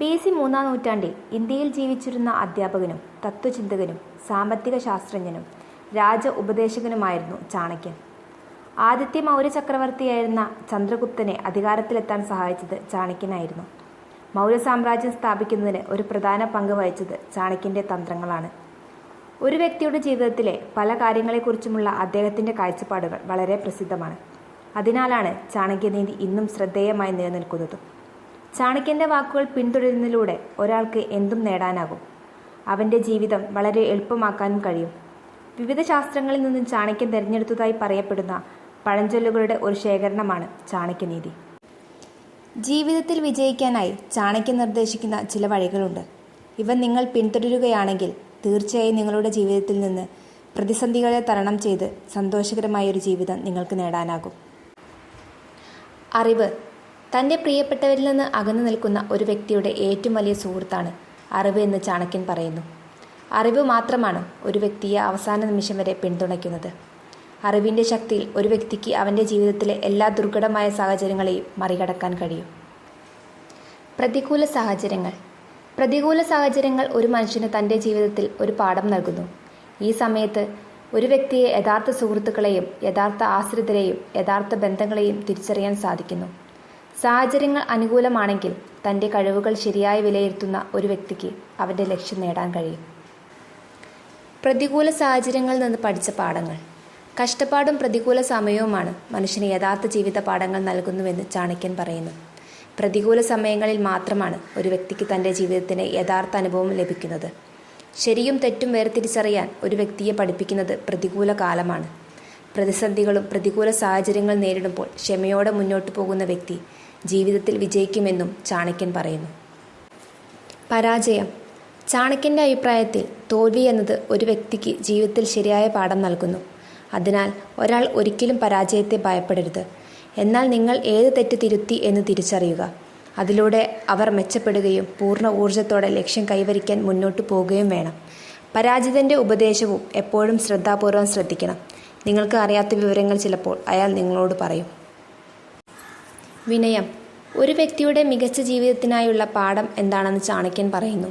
B C മൂന്നാം നൂറ്റാണ്ടിൽ ഇന്ത്യയിൽ ജീവിച്ചിരുന്ന അധ്യാപകനും തത്വചിന്തകനും സാമ്പത്തിക ശാസ്ത്രജ്ഞനും രാജ ഉപദേശകനുമായിരുന്നു ചാണക്യൻ. ആദ്യത്തെ മൗര്യ ചക്രവർത്തിയായിരുന്ന ചന്ദ്രഗുപ്തനെ അധികാരത്തിലെത്താൻ സഹായിച്ചത് ചാണക്യനായിരുന്നു. മൗര്യ സാമ്രാജ്യം സ്ഥാപിക്കുന്നതിന് ഒരു പ്രധാന പങ്ക് വഹിച്ചത് ചാണക്യന്റെ തന്ത്രങ്ങളാണ്. ഒരു വ്യക്തിയുടെ ജീവിതത്തിലെ പല കാര്യങ്ങളെക്കുറിച്ചുമുള്ള അദ്ദേഹത്തിന്റെ കാഴ്ചപ്പാടുകൾ വളരെ പ്രസിദ്ധമാണ്. അതിനാലാണ് ചാണക്യനീതി ഇന്നും ശ്രദ്ധേയമായി നിലനിൽക്കുന്നതും. ചാണക്യന്റെ വാക്കുകൾ പിന്തുടരുന്നതിലൂടെ ഒരാൾക്ക് എന്തും നേടാനാകും. അവന്റെ ജീവിതം വളരെ എളുപ്പമാക്കാനും കഴിയും. വിവിധ ശാസ്ത്രങ്ങളിൽ നിന്നും ചാണക്യൻ തിരഞ്ഞെടുത്തതായി പറയപ്പെടുന്ന പഴഞ്ചൊല്ലുകളുടെ ഒരു ശേഖരണമാണ് ചാണക്യനീതി. ജീവിതത്തിൽ വിജയിക്കാനായി ചാണക്യൻ നിർദ്ദേശിക്കുന്ന ചില വഴികളുണ്ട്. ഇവ നിങ്ങൾ പിന്തുടരുകയാണെങ്കിൽ തീർച്ചയായും നിങ്ങളുടെ ജീവിതത്തിൽ നിന്ന് പ്രതിസന്ധികളെ തരണം ചെയ്ത് സന്തോഷകരമായ ഒരു ജീവിതം നിങ്ങൾക്ക് നേടാനാകും. അറിവ് തന്റെ പ്രിയപ്പെട്ടവരിൽ നിന്ന് അകന്നു നിൽക്കുന്ന ഒരു വ്യക്തിയുടെ ഏറ്റവും വലിയ സുഹൃത്താണ് അറിവ് എന്ന് ചാണക്യൻ പറയുന്നു. അറിവ് മാത്രമാണ് ഒരു വ്യക്തിയെ അവസാന നിമിഷം വരെ പിന്തുണയ്ക്കുന്നത്. അറിവിന്റെ ശക്തിയിൽ ഒരു വ്യക്തിക്ക് അവന്റെ ജീവിതത്തിലെ എല്ലാ ദുർഘടമായ സാഹചര്യങ്ങളെയും മറികടക്കാൻ കഴിയും. പ്രതികൂല സാഹചര്യങ്ങൾ. പ്രതികൂല സാഹചര്യങ്ങൾ ഒരു മനുഷ്യന് തന്റെ ജീവിതത്തിൽ ഒരു പാഠം നൽകുന്നു. ഈ സമയത്ത് ഒരു വ്യക്തിയെ യഥാർത്ഥ സുഹൃത്തുക്കളെയും യഥാർത്ഥ ആശ്രിതരെയും യഥാർത്ഥ ബന്ധങ്ങളെയും തിരിച്ചറിയാൻ സാധിക്കുന്നു. സാഹചര്യങ്ങൾ അനുകൂലമാണെങ്കിൽ തന്റെ കഴിവുകൾ ശരിയായി വിലയിരുത്തുന്ന ഒരു വ്യക്തിക്ക് അവന്റെ ലക്ഷ്യം നേടാൻ കഴിയും. പ്രതികൂല സാഹചര്യങ്ങളിൽ നിന്ന് പഠിച്ച പാഠങ്ങൾ. കഷ്ടപ്പാടും പ്രതികൂല സമയവുമാണ് മനുഷ്യന് യഥാർത്ഥ ജീവിത പാഠങ്ങൾ നൽകുന്നുവെന്ന് ചാണക്യൻ പറയുന്നു. പ്രതികൂല സമയങ്ങളിൽ മാത്രമാണ് ഒരു വ്യക്തിക്ക് തന്റെ ജീവിതത്തിന് യഥാർത്ഥ അനുഭവം ലഭിക്കുന്നത്. ശരിയും തെറ്റും വേർതിരിച്ചറിയാൻ ഒരു വ്യക്തിയെ പഠിപ്പിക്കുന്നത് പ്രതികൂല കാലമാണ്. പ്രതിസന്ധികളും പ്രതികൂല സാഹചര്യങ്ങൾ നേരിടുമ്പോൾ ക്ഷമയോടെ മുന്നോട്ട് പോകുന്ന വ്യക്തി ജീവിതത്തിൽ വിജയിക്കുമെന്നും ചാണക്യൻ പറയുന്നു. പരാജയം. ചാണക്യന്റെ അഭിപ്രായത്തിൽ തോൽവി എന്നത് ഒരു വ്യക്തിക്ക് ജീവിതത്തിൽ ശരിയായ പാഠം നൽകുന്നു. അതിനാൽ ഒരാൾ ഒരിക്കലും പരാജയത്തെ ഭയപ്പെടരുത്. എന്നാൽ നിങ്ങൾ ഏത് തെറ്റ് തിരുത്തി എന്ന് തിരിച്ചറിയുക. അതിലൂടെ അവർ മെച്ചപ്പെടുകയും പൂർണ ഊർജത്തോടെ ലക്ഷ്യം കൈവരിക്കാൻ മുന്നോട്ട് പോവുകയും വേണം. പരാജിതന്റെ ഉപദേശവും എപ്പോഴും ശ്രദ്ധാപൂർവം ശ്രദ്ധിക്കണം. നിങ്ങൾക്ക് അറിയാത്ത വിവരങ്ങൾ ചിലപ്പോൾ അയാൾ നിങ്ങളോട് പറയും. വിനയം. ഒരു വ്യക്തിയുടെ മികച്ച ജീവിതത്തിനായുള്ള പാഠം എന്താണെന്ന് ചാണക്യൻ പറയുന്നു.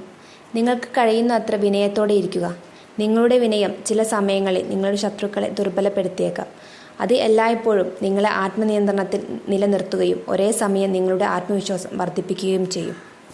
നിങ്ങൾക്ക് കഴിയുന്ന അത്ര വിനയത്തോടെ ഇരിക്കുക. നിങ്ങളുടെ വിനയം ചില സമയങ്ങളിൽ നിങ്ങളുടെ ശത്രുക്കളെ ദുർബലപ്പെടുത്തിയേക്കാം. അത് എല്ലായ്പ്പോഴും നിങ്ങളെ ആത്മനിയന്ത്രണത്തിൽ നിലനിർത്തുകയും ഒരേ സമയം നിങ്ങളുടെ ആത്മവിശ്വാസം വർദ്ധിപ്പിക്കുകയും ചെയ്യും.